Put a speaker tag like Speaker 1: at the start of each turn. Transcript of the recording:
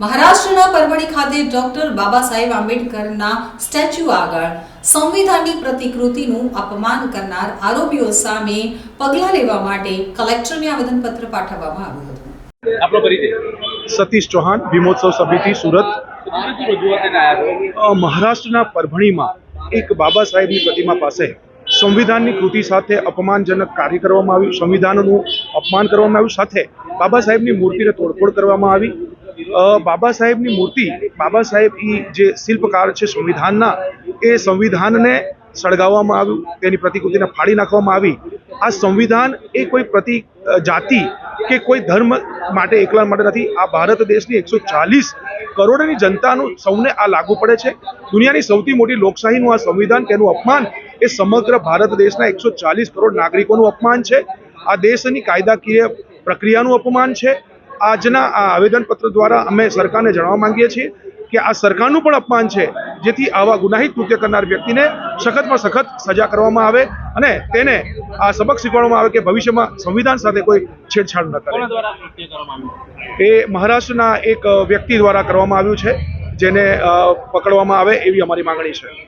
Speaker 1: મહારાષ્ટ્રના પરવડી ખાતે ડોક્ટર બાબા સાહેબ આંબેડકરના સ્ટેચ્યુ આગળ સંવિધાનની પ્રતિકૃતિનું અપમાન કરનાર આરોપીઓ સામે પગલાં લેવા માટે કલેક્ટરને આવેદનપત્ર પાઠવવામાં આવ્યું હતું.
Speaker 2: આપણો પરિચય?
Speaker 3: સતીશ ચૌહાણ ભીમોત્સવ સમિતિ સુરત. મહારાષ્ટ્રના પરભણીમાં એક બાબા સાહેબની પ્રતિમા પાસે સંવિધાનની કૃતિ સાથે અપમાનજનક કાર્ય કરવામાં આવ્યું સંવિધાનનું અપમાન કરવામાં આવ્યું સાથે બાબા સાહેબની મૂર્તિને તોડફોડ કરવામાં આવી. બાબા સાહેબની મૂર્તિ, બાબા સાહેબ એ જે શિલ્પકાર છે સંવિધાનના, એ સંવિધાનને સળગાવવામાં આવ્યું, તેની પ્રતિકૃતિને ફાડી નાખવામાં આવી. આ સંવિધાન એ કોઈ પ્રતિ જાતિ કે કોઈ ધર્મ માટે એકલા માટે નથી. આ ભારત દેશની એકસો ચાલીસ કરોડની જનતાનું સૌને આ લાગુ પડે છે. દુનિયાની સૌથી મોટી લોકશાહીનું આ સંવિધાન, તેનું અપમાન, એ સમગ્ર ભારત દેશના એકસો ચાલીસ કરોડ નાગરિકોનું અપમાન છે. આ દેશની કાયદાકીય પ્રક્રિયાનું અપમાન છે. આજના આ આવેદનપત્ર દ્વારા અમે સરકારને જણાવવા માંગીએ છીએ કે આ સરકારનું પણ અપમાન છે જેથી આવા ગુનાહિત કૃત્ય કરનાર વ્યક્તિને સખતમાં સખત સજા કરવામાં આવે અને તેને આ સબક શીખવાડવામાં આવે કે ભવિષ્યમાં સંવિધાન સાથે કોઈ છેડછાડ ન કરે. એ મહારાષ્ટ્રના એક વ્યક્તિ દ્વારા કરવામાં આવ્યું છે જેને પકડવામાં આવે એવી અમારી માંગણી છે.